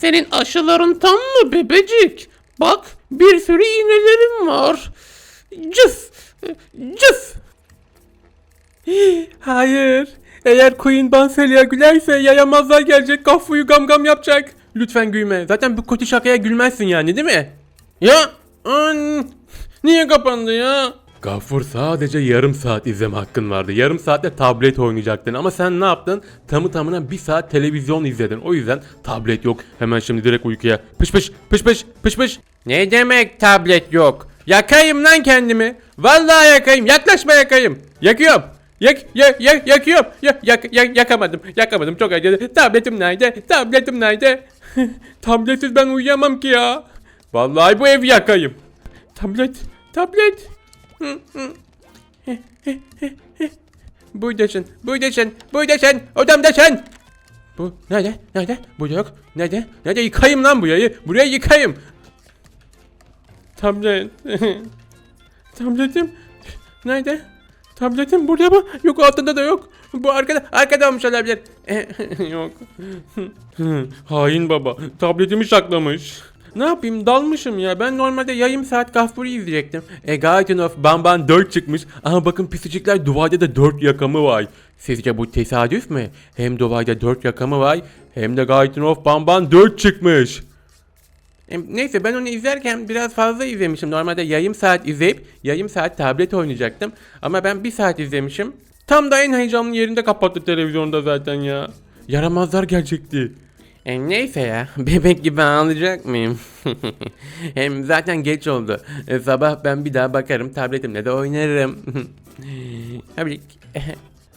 Senin aşıların tam mı bebecik? Bak bir sürü iğnelerim var. Cıf. Cıf. Hayır. Eğer Queen Banselia gülerse yayamazlar gelecek kafuyu gam gam yapacak. Lütfen gülme. Zaten bu kötü şakaya gülmezsin yani değil mi? Ya an, niye kapandı ya? Gaffur sadece yarım saat izleme hakkın vardı. Yarım saatte tablet oynayacaktın ama sen ne yaptın? Tamı tamına bir saat televizyon izledin. O yüzden tablet yok. Hemen şimdi direkt uykuya. Pış pış pış pış pış pış. Ne demek tablet yok? Yakayım lan kendimi. Vallahi yakayım. Yaklaşma yakayım. Yakıyorum. Yak, yak, yak, yakıyorum. Yak, yak, yak, yakamadım. Yakamadım. Çok acıdı. Tabletim nerede? Tabletim nerede? Tabletsiz ben uyuyamam ki ya. Vallahi bu ev yakayım. Tablet. Tablet. Buradasın. Buradasın. Buradasın. Odamdasın. Bu nerede? Nerede? Bu yok. Nerede? Nerede yıkayım lan burayı? Burayı yıkayım. Tablet. Tabletim. Nerede? Tabletim burada mı? Yok altında da yok. Bu arkada arkada olmuş olabilir. yok. Hain baba. Tabletimi saklamış. Ne yapayım dalmışım ya. Ben normalde yayım saat Gafur'u izleyecektim. A Guardian of Bamban 4 çıkmış. Ama bakın pisicikler duvarda da 4 yakamı var. Sizce bu tesadüf mü? Hem duvarda 4 yakamı var hem de Guardian of Bamban 4 çıkmış. E, Neyse ben onu izlerken biraz fazla izlemişim. Normalde yayım saat izleyip yayım saat tablet oynayacaktım. Ama ben bir saat izlemişim. Tam da en heyecanlı yerinde kapattı televizyonda zaten ya. Yaramazlar gelecekti. E, neyse ya bebek gibi ağlayacak mıyım? Hem zaten geç oldu. E, sabah ben bir daha bakarım tabletimle de oynarım. Hadi.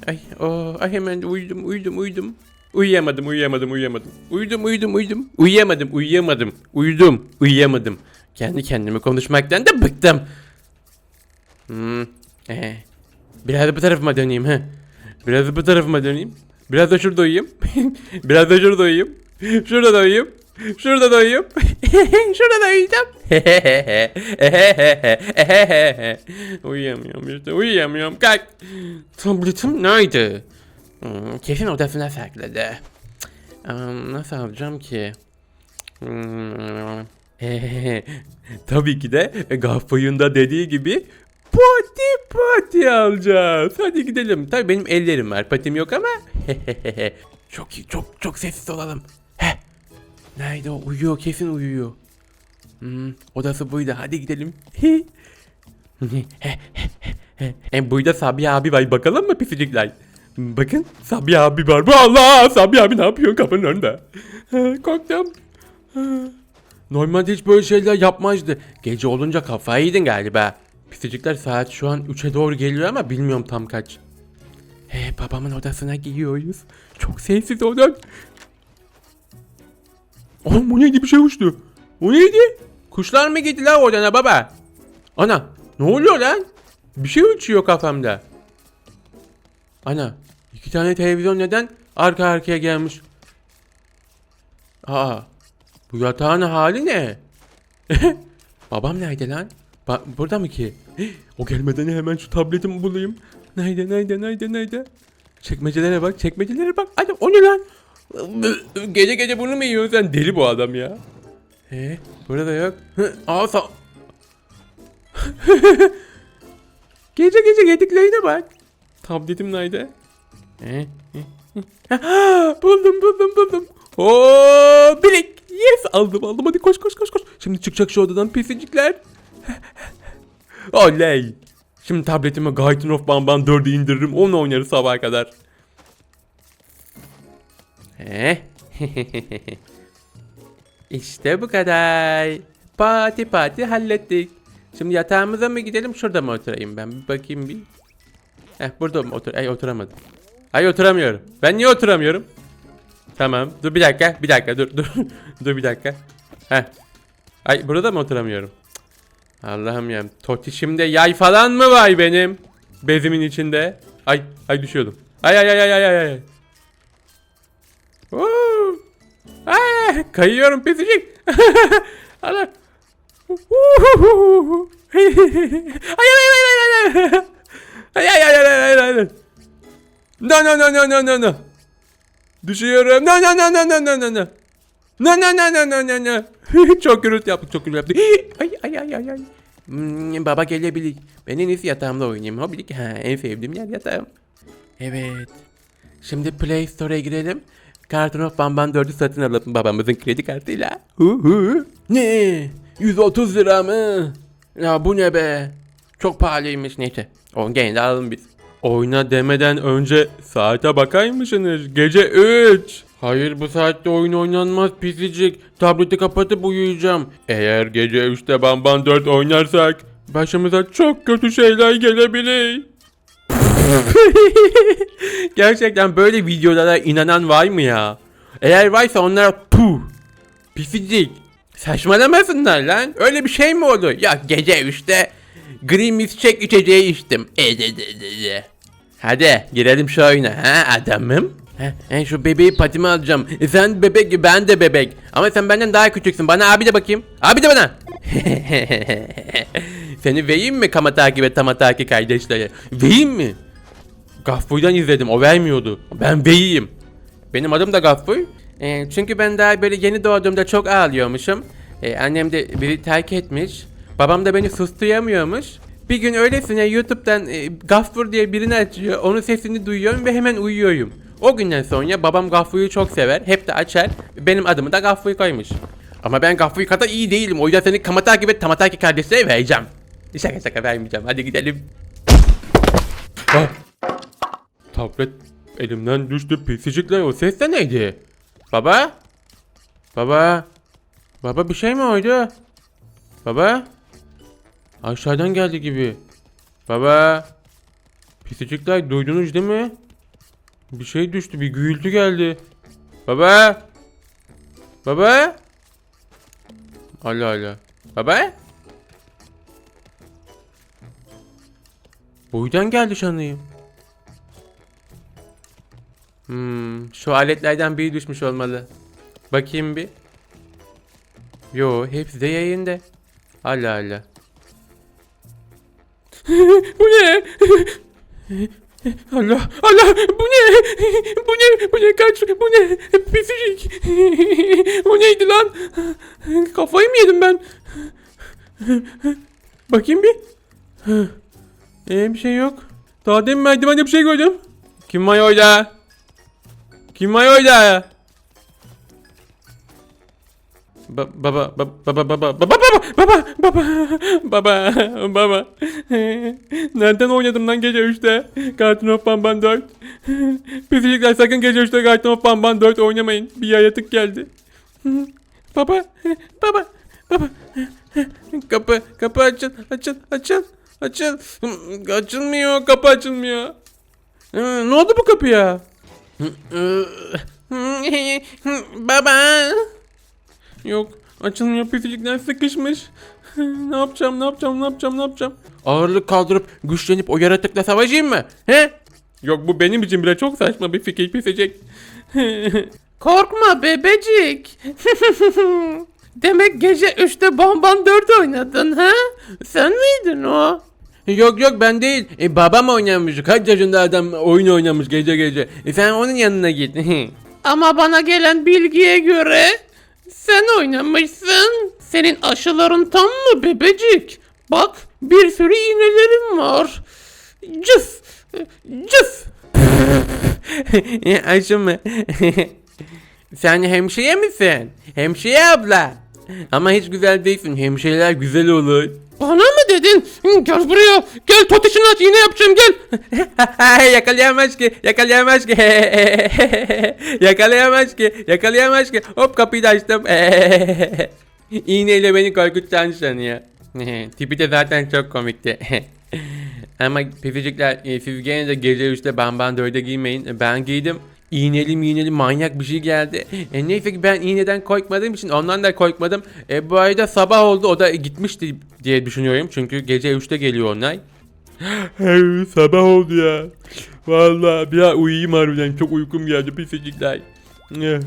Ay, oh, ay hemen uyudum uyudum uyudum. Uyuyamadım uyuyamadım uyuyamadım. Uyudum uyudum uyudum. Uyuyamadım uyuyamadım. Uyudum uyuyamadım. Kendi kendime konuşmaktan da bıktım. Hmm. eh. Biraz bu tarafıma döneyim ha. Biraz bu tarafıma döneyim. Biraz da şurada uyuyayım. Biraz da şurada uyuyayım. Şurada da uyuyayım. Şurada da uyuyayım. şurada da uyuyacağım. uyuyamıyorum işte uyuyamıyorum. Kalk. Tabletim nerede? Hmm, kesin odasına sakladı. Hmm, nasıl alacağım ki? Hmm. Tabii ki de Gaffay'ın da dediği gibi pati pati alacağız. Hadi gidelim. Tabii benim ellerim var. Patim yok ama. çok iyi, çok çok sessiz olalım. Nerede o? Uyuyor, kesin uyuyor. Hmm, odası buydu. Hadi gidelim. En buyda Sabiha abi var. Bakalım mı pisicikler? Bakın Sabiha abi var. Allah Sabiha abi ne yapıyor kapının önünde? Korktum. Normalde hiç böyle şeyler yapmazdı. Gece olunca kafayı yedin galiba. Pisicikler saat şu an 3'e doğru geliyor ama bilmiyorum tam kaç. He babamın odasına gidiyoruz. Çok sessiz oradan. Oğlum o neydi bir şey uçtu. O neydi? Kuşlar mı gittiler oradan baba? Ana ne oluyor lan? Bir şey uçuyor kafamda. Ana iki tane televizyon neden arka arkaya gelmiş? Aa bu yatağın hali ne? Babam nerede lan? Ba- burada mı ki? O gelmeden hemen şu tabletimi bulayım. Nerede nerede nerede nerede? Çekmecelere bak çekmecelere bak. Hadi o ne lan? Gece gece bunu mu yiyorsun sen? Deli bu adam ya. He, burada yok. Aa sa- gece gece yediklerine bak. Tabletim nerede? He, buldum buldum buldum. Oo, bilek. Yes aldım aldım hadi koş koş koş koş. Şimdi çıkacak şu odadan pisicikler. Oley. Şimdi tabletime Guardian of Bamban 4'ü indiririm. Onu oynarız sabaha kadar. He? işte bu kadar. Pati pati hallettik. Şimdi yatağımıza mı gidelim şurada mı oturayım ben? Bir bakayım bir. Heh burada mı otur? Ay oturamadım. Ay oturamıyorum. Ben niye oturamıyorum? Tamam. Dur bir dakika. Bir dakika dur dur. dur bir dakika. Heh. Ay burada mı oturamıyorum? Allah'ım ya. Totişimde yay falan mı var benim? Bezimin içinde. Ay ay düşüyordum. Ay ay ay ay ay ay. Ay. Oo. Ay, kayıyorum pisicik. Ana. ay ay ay ay. Ay ay ay ay ay ay ay. No no no no no no no. Düşüyorum. No no no no no no no no. No no no no no no no. çok gürültü yaptık çok gürültü yaptık. ay ay ay ay ay. Hmm, baba gelebilir. Ben en iyisi yatağımda oynayayım. Hobilik ha en sevdiğim yer yatağım. Evet. Şimdi Play Store'a girelim. Cartoon of Bamban 4'ü satın alalım babamızın kredi kartıyla. Hu hu. Ne? 130 lira mı? Ya bu ne be? Çok pahalıymış neyse. O gene de alalım biz. Oyna demeden önce saate bakaymışsınız. Gece 3. Hayır bu saatte oyun oynanmaz pisicik. Tableti kapatıp uyuyacağım. Eğer gece 3'te Bamban 4 oynarsak başımıza çok kötü şeyler gelebilir. Gerçekten böyle videolara inanan var mı ya? Eğer varsa onlara puh. Pisicik. Saçmalamasınlar lan. Öyle bir şey mi olur? Ya gece 3'te green milkshake içeceği içtim. E, de, de, de, de. Hadi girelim şu oyuna ha adamım. Ha, ha, şu bebeği patime alacağım. E, sen bebek ben de bebek. Ama sen benden daha küçüksün. Bana abi de bakayım. Abi de bana. Seni vereyim mi Kamataki ve Tamataki kardeşleri? Vereyim mi? Gaffuy'dan izledim o vermiyordu. Ben beyiyim. Benim adım da Gaffuy. Ee, çünkü ben daha böyle yeni doğduğumda çok ağlıyormuşum. Ee, annem de biri terk etmiş. Babam da beni susturamıyormuş. Bir gün öylesine YouTube'dan e, Gaffur diye birini açıyor. Onun sesini duyuyorum ve hemen uyuyorum. O günden sonra babam Gaffu'yu çok sever. Hep de açar. Benim adımı da Gaffu'yu koymuş. Ama ben Gaffu'yu kadar iyi değilim. O yüzden seni Kamataki ve Tamataki kardeşlere vereceğim. Şaka şaka vermeyeceğim. Hadi gidelim. Ah. Tablet elimden düştü pisicikler o ses de neydi? Baba? Baba? Baba bir şey mi oydu? Baba? Aşağıdan geldi gibi. Baba? Pisicikler duydunuz değil mi? Bir şey düştü bir gürültü geldi. Baba? Baba? Allah Allah. Baba? Boydan geldi sanıyım. Hmm, şu aletlerden biri düşmüş olmalı. Bakayım bir. Yo, hepsi de yayında. Allah Allah. bu ne? Allah Allah bu ne? Bu ne? Bu ne kaç? Bu ne? Pisicik. bu neydi lan? Kafayı mı yedim ben? Bakayım bir. Ee, bir şey yok. Daha demin merdivende bir şey gördüm. Kim var orada? Kim var orada? Ba- baba baba baba baba baba baba baba baba baba baba Nereden oynadım lan gece 3'te? Cartoon of Bamban 4 Pisicikler sakın gece 3'te Cartoon of Bamban 4 oynamayın. Bir yaratık geldi. Baba baba baba Kapı kapı açıl açıl açıl açıl Açılmıyor kapı açılmıyor Hı, Ne oldu bu kapıya? Baba. Yok açılmıyor pisicikler sıkışmış. ne yapacağım ne yapacağım ne yapacağım ne yapacağım? Ağırlık kaldırıp güçlenip o yaratıkla savaşayım mı? He? Yok bu benim için bile çok saçma bir fikir pisicik. Korkma bebecik. Demek gece 3'te Bomban 4 oynadın ha? Sen miydin o? Yok yok ben değil. E, babam oynamış. Kaç yaşında adam oyun oynamış gece gece. E, sen onun yanına git. Ama bana gelen bilgiye göre sen oynamışsın. Senin aşıların tam mı bebecik? Bak bir sürü iğnelerim var. Cıs. Cıs. Aşı mı? Sen hemşire misin? Hemşire abla. Ama hiç güzel değilsin. Hemşireler güzel olur. Bana mı dedin? Gel buraya. Gel totişini aç yine yapacağım gel. yakalayamaz ki. Yakalayamaz ki. yakalayamaz ki. Yakalayamaz ki. Hop kapıyı da açtım. İğneyle beni korkutan sanıyor. Tipi de zaten çok komikti. Ama pisicikler e, siz gene de gece 3'te bamban 4'e giymeyin. Ben giydim. İğneli miğneli manyak bir şey geldi. E, neyse ki ben iğneden korkmadığım için ondan da korkmadım. E, bu arada sabah oldu o da gitmişti diye düşünüyorum. Çünkü gece 3'te geliyor onlar. Hey, sabah oldu ya. Vallahi biraz uyuyayım harbiden çok uykum geldi pisicikler.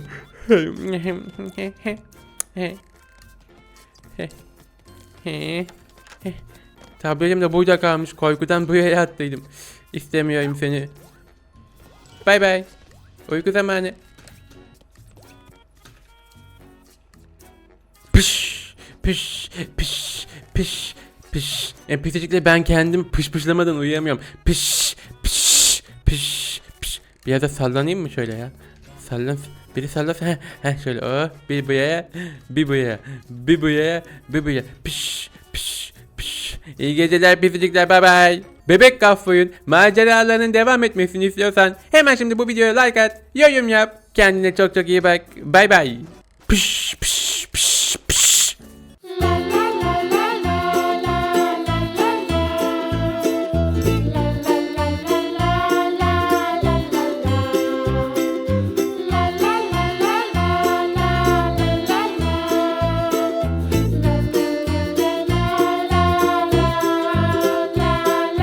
Tabletim de burada kalmış. Korkudan buraya attıydım. İstemiyorum seni. Bay bay. Uyku zamanı. Pış pış pış pış pış. E, pisicikle ben kendim pış pışlamadan uyuyamıyorum. Pış pış pış pış. Biraz da sallanayım mı şöyle ya? Sallan. Biri sallasın. Heh, heh şöyle. Oh, bir buraya, bir buraya, bir buraya, bir buraya. Pış pış pış. İyi geceler pisicikler. Bay bay. Bebek Gaffoy'un maceralarının devam etmesini istiyorsan hemen şimdi bu videoya like at, yorum yap. Kendine çok çok iyi bak. Bay bay. Pış pış.